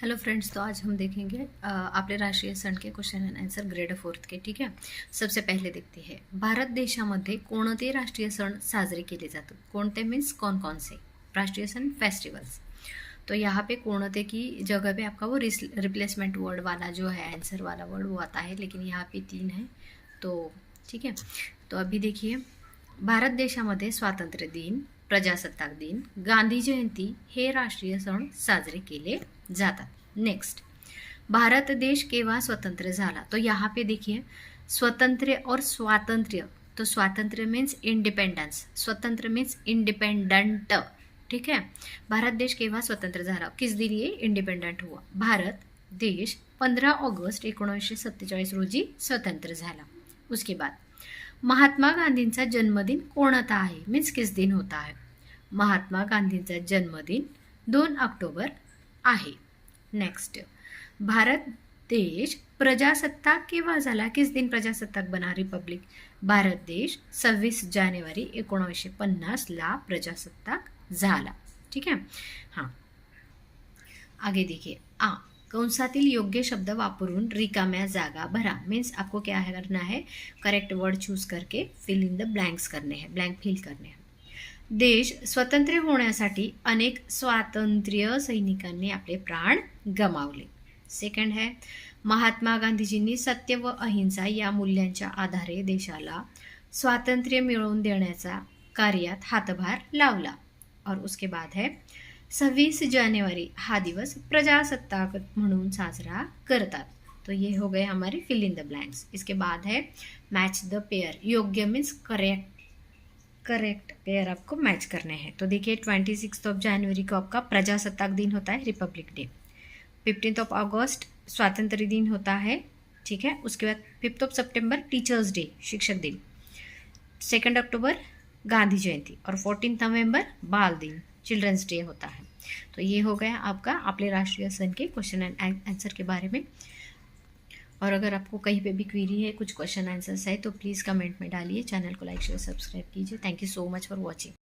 Hello friends तो आज हम देखेंगे आपले राष्ट्रीय सण के question and answer grade fourth के, ठीक है? सबसे पहले देखते हैं, भारत देशामध्ये कोणते राष्ट्रीय सण साजरे केले जातात? कोणते मीन्स कौन कौन से राष्ट्रीय सण फेस्टिवल्स तो यहाँ पे कोणते की जगह पे आपका वो रिप्लेसमेंट वर्ड वाला जो है आंसर वाला वर्ड वो आता है, लेकिन यहाँ पे तीन है तो ठीक है? तो अभी देखिए, भारत देशामध्ये स्वातंत्र्य दिन, प्रजासत्ताक दिन, गांधी जयंती हे राष्ट्रीय सण साजरे केले जातात. नेक्स्ट भारत देश केव्हा स्वतंत्र झाला? तो यहाँ पे देखिए. स्वतंत्र और स्वातंत्र्य. तो स्वातंत्र्य मीन्स इंडिपेंडन्स स्वतंत्र मीन्स इंडिपेंडंट ठीक है? भारत देश केव्हा स्वतंत्र झाला? किस दिन ये इंडिपेंडंट हुआ? भारत देश पंधरा ऑगस्ट एकोणीसशे सत्तेचाळीस रोजी स्वतंत्र झाला. उसके बाद महात्मा गांधींचा जन्मदिन कोणता आहे? मीन्स किस दिन होता है? महात्मा गांधींचा जन्मदिन दोन ऑक्टोबर आहे. नेक्स्ट भारत देश प्रजासत्ताक केव्हा झाला? किस दिन प्रजासत्ताक बना रिपब्लिक? भारत देश सव्वीस जानेवारी एकोणीसशे पन्नासला प्रजासत्ताक झाला. ठीक आहे? हां. आगे देखिए. आ. कंसातील योग्य शब्द वापरून रिकाम्या जागा भरा. मीन्स आपको क्या है करना है? करेक्ट वर्ड चूज करके फिल इन द ब्लँक्स करने हैं. ब्लँक फिल करने हैं. देश स्वतंत्र होण्यासाठी अनेक स्वातंत्र्य सैनिकांनी आपले प्राण गमावले. सेकंड है महात्मा गांधीजींनी सत्य व अहिंसा या मूल्यांच्या आधारे देशाला स्वातंत्र्य मिळवून देण्याचा कार्यात हातभार लावला. और उसके बाद है सव्वीस जानेवारी हा दिवस प्रजासत्ताक म्हणून साजरा करतात. तो ये हो गए हमारे फिल इन द ब्लैंक्स इसके बाद है मैच द पेयर योग्य मीन्स करेक्ट करेक्ट पेयर आपको मैच करने हैं। तो देखिए ट्वेंटी सिक्स ऑफ़ जनवरी को आपका प्रजासत्ताक दिन होता है republic day fifteenth of August स्वातंत्र्य दिन होता है, ठीक है? उसके बाद fifth of September teachers day शिक्षक दिन। सेकेंड अक्टूबर गांधी जयंती और फोर्टीन नवंबर बाल दिन चिल्ड्रंस डे होता है। तो ये हो गया आपका अपने राष्ट्रीय सन के क्वेश्चन एंड आंसर के बारे में। और अगर आपको कहीं पे भी क्वेरी है कुछ क्वेश्चन आंसर्स है तो प्लीज़ कमेंट में डालिए चैनल को लाइक शेयर सब्सक्राइब कीजिए। Thank you so much for watching